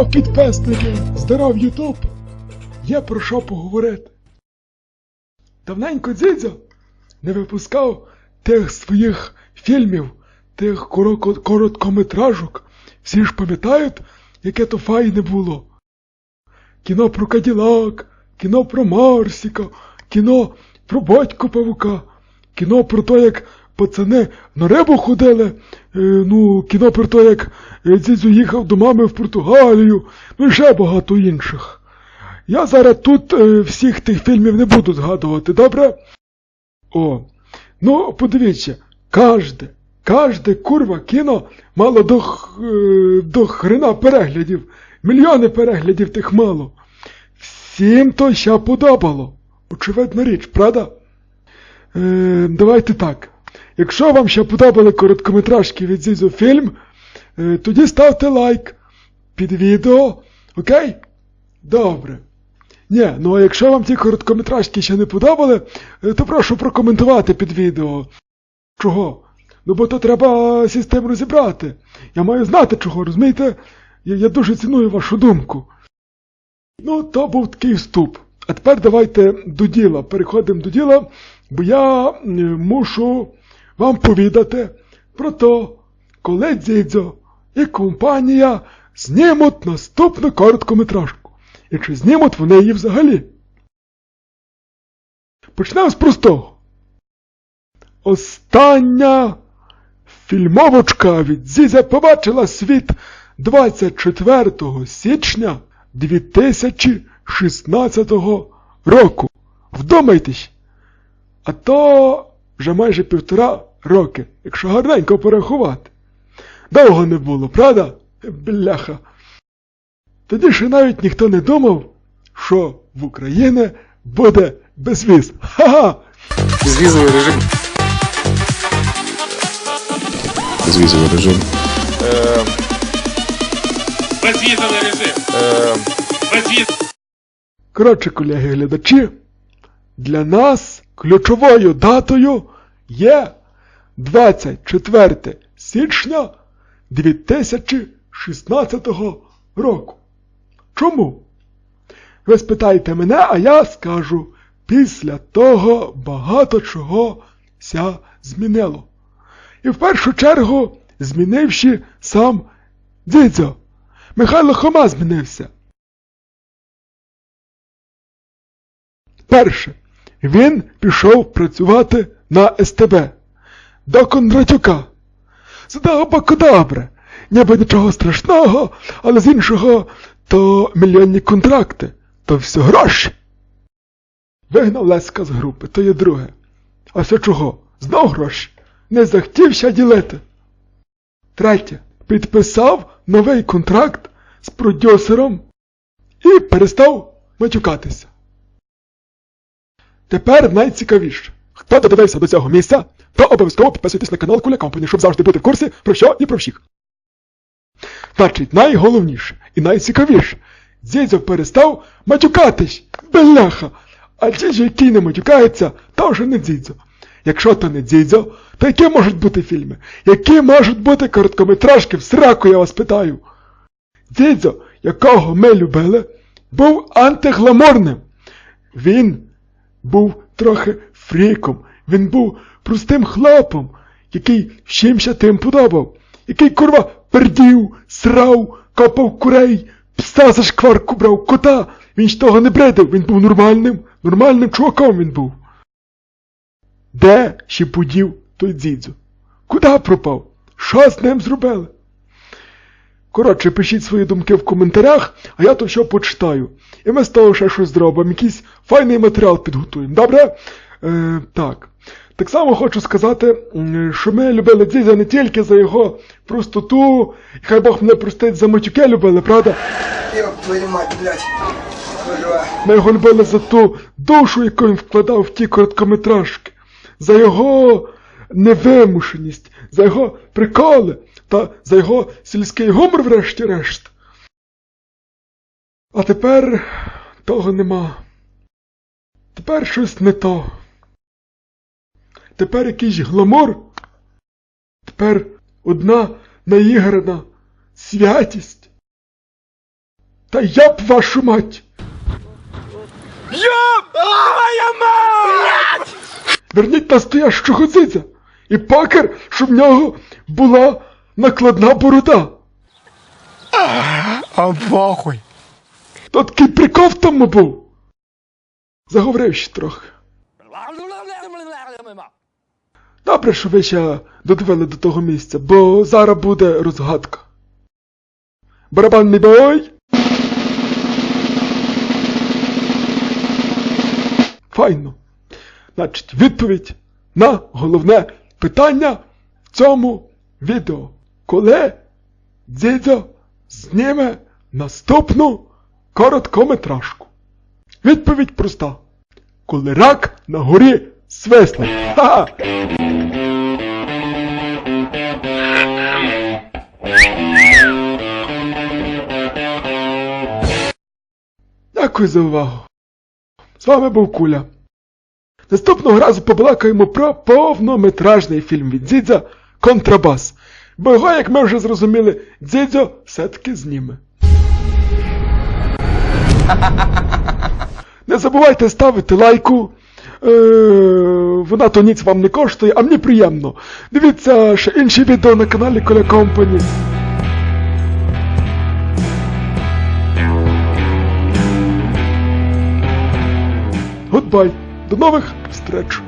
Здоров, підписники! Здоров, Ютуб! Є про що поговорити. Давненько Дзідзьо не випускав тих своїх фільмів, тих короткометражок. Всі ж пам'ятають, яке то файне було. Кіно про Каділак, кіно про Марсіка, кіно про батько павука, кіно про те, як пацани на рибу ходили, е, ну, кіно про те, як е, їхав до мами в Португалію, ну і ще багато інших. Я зараз тут е, всіх тих фільмів не буду згадувати, добре? О, ну подивіться, кожне, кожне курва кіно мало до, до хрена переглядів. Мільйони переглядів тих мало. Всім то ще подобало. Очевидна річ, правда? Е, давайте так. Якщо вам ще подобали короткометражки від Зізу фільм, е, тоді ставте лайк під відео. Окей? Добре. Ні, ну а якщо вам ті короткометражки ще не подобали, е, то прошу прокоментувати під відео. Чого? Ну бо то треба систему розібрати. Я маю знати чого, розумієте? Я, я дуже ціную вашу думку. Ну, то був такий вступ. А тепер давайте до діла. Переходимо до діла, бо я е, мушу вам повідати про то, коли Дзідзьо і компанія знімуть наступну короткометражку. І чи знімуть вони її взагалі? Почнемо з простого. Остання фільмовочка від Зізя побачила світ 24 січня 2016 року. Вдумайтесь! А то вже майже півтора роки, якщо гарненько порахувати. Довго не було, правда? Бляха. Тоді ще навіть ніхто не думав, що в Україні буде безвіз. Ха-ха! Безвізовий режим. Безвізовий режим. Е, Безвізовий режим. е, Безвіз... Коротше, колеги-глядачі, для нас ключовою датою є 24 січня 2016 року. Чому? Ви спитаєте мене, а я скажу, після того багато чого ся змінило. І в першу чергу змінивши сам Дідзьо. Михайло Хома змінився. Перше, він пішов працювати на СТБ до Кондратюка. Добре, ніби нічого страшного, але з іншого то мільйонні контракти, то все гроші. Вигнав Леська з групи, то є друге. А все чого? Знов гроші. Не захотівся ділити. Третє. Підписав новий контракт з продюсером і перестав матюкатися. Тепер найцікавіше. Хто додивився до цього місця, то обов'язково підписуйтесь на канал Куля Компані, щоб завжди бути в курсі про що і про всіх. Значить, найголовніше і найцікавіше. Дзідзьо перестав матюкатись. Бляха! А дзідзьо, який не матюкається, то вже не дзідзьо. Якщо то не дзідзьо, то які можуть бути фільми? Які можуть бути короткометражки в сраку, я вас питаю? Дзідзьо, якого ми любили, був антигламурним. Він був трохи фріком, він був простим хлопом, який всімся тим подобав, який курва пердів, срав, копав курей, пса за шкварку брав, кота. Він ж того не бредив, він був нормальним, нормальним чуваком він був. Де ще подів той дзідзю? Куди пропав? Що з ним зробили? Коротше, пишіть свої думки в коментарях, а я то що почитаю. І ми з того ще щось зробимо, якийсь файний матеріал підготуємо. Добре? Е, так. Так само хочу сказати, що ми любили Дзідзя не тільки за його простоту, і хай Бог мене простить за матюки любили, правда? Твою мать, блядь. Ми його любили за ту душу, яку він вкладав в ті короткометражки, за його невимушеність, за його приколи та за його сільський гумор, врешті-решт. А тепер того нема. Тепер щось не то. Тепер якийсь гламур. Тепер одна наіграна святість. Та я б вашу мать! Твоя мать! Верніть настоящого дзидзя! І пакер, щоб в нього була накладна борода. А похуй. То такий прикол в тому був. Заговорив ще трохи. Добре, що ви ще додивили до того місця, бо зараз буде розгадка. Барабанний бой! Файно. Значить, відповідь на головне питання в цьому відео. Коли дідьо зніме наступну короткометражку? Відповідь проста. Коли рак на горі свисне. Ха-ха! Дякую за увагу. З вами був Куля. Наступного разу побалакаємо про повнометражний фільм від Дзідзя Контрабас. Бо його, як ми вже зрозуміли, Дзідзьо все-таки зніме. Не забувайте ставити лайку. Е, вона то ніц вам не коштує, а мені приємно. Дивіться ще інші відео на каналі Коля Компані. Гудбай. До нових встреч.